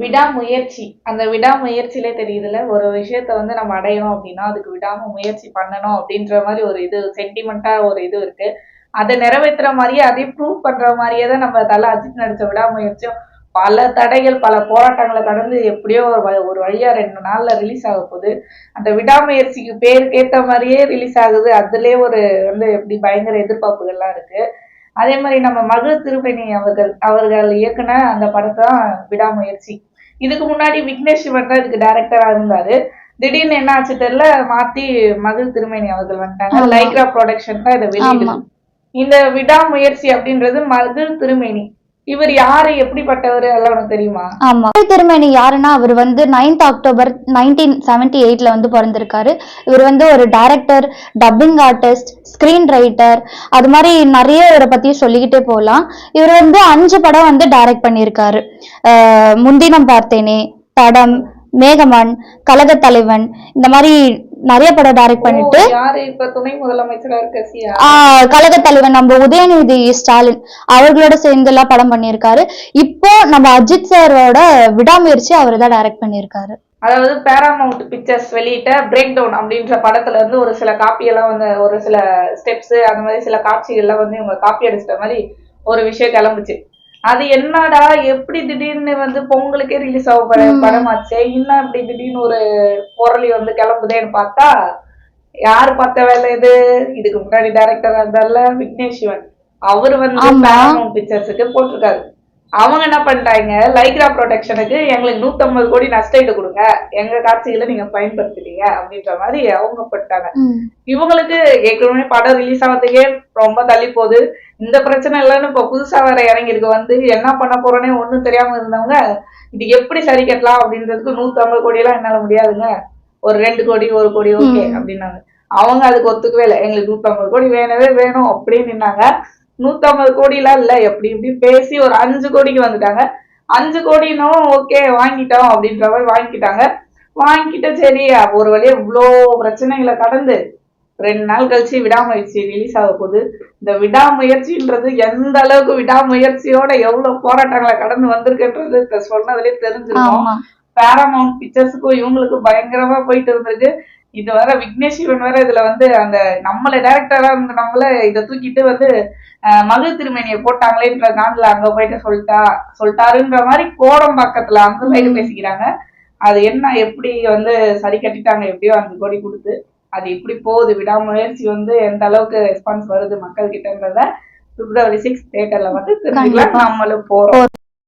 விடாமுயற்சி. அந்த விடாமுயற்சியிலே தெரியுதுல ஒரு விஷயத்த வந்து நம்ம அடையணும் அப்படின்னா அதுக்கு விடாம முயற்சி பண்ணணும் அப்படின்ற மாதிரி ஒரு இது சென்டிமெண்டா ஒரு இது இருக்கு. அதை நிறைவேற்றுற மாதிரியே அதே ப்ரூவ் பண்ற மாதிரியே தான் நம்ம தலை அஜித் நடிச்ச விடாமுயற்சியும் பல தடைகள் பல போராட்டங்களை கடந்து எப்படியோ ஒரு வ- ஒரு வழியா ரெண்டு நாள்ல ரிலீஸ் ஆக போகுது. அந்த விடாமுயற்சிக்கு பேருக்கேற்ற மாதிரியே ரிலீஸ் ஆகுது. அதுலயே ஒரு வந்து எப்படி பயங்கர எதிர்பார்ப்புகள்லாம் இருக்கு. அதே மாதிரி நம்ம மகள் திருப்பணி அவர்கள் அவர்கள் இயக்குன அந்த படத்தை தான் விடாமுயற்சி. இதுக்கு முன்னாடி விக்னேஷ் சிவன் தான் இதுக்கு டைரக்டரா இருந்தாரு திடீர்னு என்ன ஆச்சு தெரியல மாத்தி மகள் திருமேனி அவர்கள் வந்துட்டாங்க. லைக்ரா ப்ரொடக்ஷன் தான் இதை வெளியிடுது. இந்த விடாமுயற்சி அப்படின்றது மகள் திருமேனி இவர் யாரு எப்படிப்பட்டவர் எல்லாம் உனக்கு தெரியுமா? ஆமா. திருமணி யாருன்னா அவர் வந்து நைன்த் அக்டோபர் நைன்டீன் செவன்டி எயிட்ல வந்து பிறந்திருக்காரு. இவர் வந்து ஒரு director dubbing artist screen writer அது மாதிரி நிறைய இவரை பத்தி சொல்லிக்கிட்டே போகலாம் இவர் வந்து அஞ்சு படம் வந்து டைரக்ட் பண்ணியிருக்காரு. முந்தினம் முன்தினம் பார்த்தேனே தடம் மேகமன் கழகத் தலைவன் இந்த மாதிரி நிறைய படம் டைரக்ட் பண்ணிட்டு. கழகத் தலைவன் நம்ம உதயநிதி ஸ்டாலின் அவர்களோட சேர்ந்து எல்லாம் படம் பண்ணியிருக்காரு. இப்போ நம்ம அஜித் சாரோட விடாமுயற்சி அவர் தான் டைரக்ட் பண்ணியிருக்காரு. அதாவது பேராமவுண்ட் பிக்சர்ஸ் வெளியிட்ட பிரேக் டவுன் அப்படின்ற படத்துல இருந்து ஒரு சில காப்பி எல்லாம் வந்து ஒரு சில ஸ்டெப்ஸ் அந்த மாதிரி சில காட்சிகள்லாம் வந்து இவங்க காப்பி அடிச்சிட்ட மாதிரி ஒரு விஷயம் கிளம்புச்சு. அது என்னடா எப்படி திடீர்னு வந்து பொங்கலுக்கே ரிலீஸ் ஆக போற. படமாச்சே? இன்னும் இப்படி திடீர்னு ஒரு பொருளி வந்து கிளம்புதேன்னு பார்த்தா யாரு பார்த்த வேலை இது? இதுக்கு முன்னாடி டைரக்டரா இருந்தால விக்னேஷ் சிவன். அவரு வந்து பிக்சர்ஸுக்கு போட்டிருக்காரு. அவங்க என்ன பண்ணிட்டாங்க? லைக்ரா ப்ரொடெக்ஷனுக்கு எங்களுக்கு 150 கோடி நஷ்டஈடு கொடுங்க. எங்க காட்சிகளை நீங்க பயன்படுத்திட்டீங்க அப்படின்ற மாதிரி அவங்க போட்டாங்க இவங்களுக்கு ஏற்கனவே படம் ரிலீஸ் ஆகிறதுக்கே ரொம்ப தள்ளி போகுது. இந்த பிரச்சனை இல்லைன்னு இப்போ புதுசா வேற இறங்கியிருக்கு. வந்து என்ன பண்ண போறோன்னே ஒண்ணும் தெரியாம இருந்தவங்க இது எப்படி சரி கட்டலாம் அப்படின்றதுக்கு 150 கோடி எல்லாம் என்னால முடியாதுங்க. ஒரு ரெண்டு கோடி ஒரு கோடி ஓகே. அப்படின்னாங்க. அவங்க அதுக்கு ஒத்துக்கவே இல்லை. எங்களுக்கு 150 கோடி வேணவே வேணும் அப்படின்னு நின்னாங்க. 150 கோடிலாம் இல்ல எப்படி இப்படி பேசி ஒரு அஞ்சு கோடிக்கு வந்துட்டாங்க. அஞ்சு கோடினும் ஓகே வாங்கிட்டோம் அப்படின்ற மாதிரி வாங்கிட்டாங்க வாங்கிட்டு சரி ஒரு வழியா இவ்வளோ பிரச்சனைகளை கடந்து ரெண்டு நாள் கழிச்சு விடாமுயற்சி ரிலீஸ் ஆக போகுது. இந்த விடாமுயற்சின்றது எந்த அளவுக்கு விடாமுயற்சியோட எவ்வளவு போராட்டங்களை கடந்து வந்திருக்குன்றது சொன்னதுலயே தெரிஞ்சிருக்கும். ஆமா. பேராமவுண்ட் பிக்சர்ஸுக்கும் இவங்களுக்கும் பயங்கரமா போயிட்டு இருந்திருக்கு. இது வர விக்னேஷ் சிவன் வேற இதுல வந்து அந்த நம்மள டேரக்டரா இருந்த நம்மள இதை தூக்கிட்டு வந்து மகள் திருமணியை போட்டாங்களேன்ற காண்டில் அங்க போயிட்டு சொல்லிட்டா சொல்லிட்டாருன்ற மாதிரி கோடம் பக்கத்துல அந்த சைடு. பேசிக்கிறாங்க அது என்ன எப்படி வந்து சரி கட்டிட்டாங்க எப்படியோ அஞ்சு கோடி கொடுத்து அது இப்படி போகுது விடாமுயற்சி வந்து எந்த அளவுக்கு ரெஸ்பான்ஸ் வருது மக்கள் கிட்டன்றத பிப்ரவரி சிக்ஸ் தேட்டர்ல வந்து கண்டிப்பா. நம்மளும் போறோம்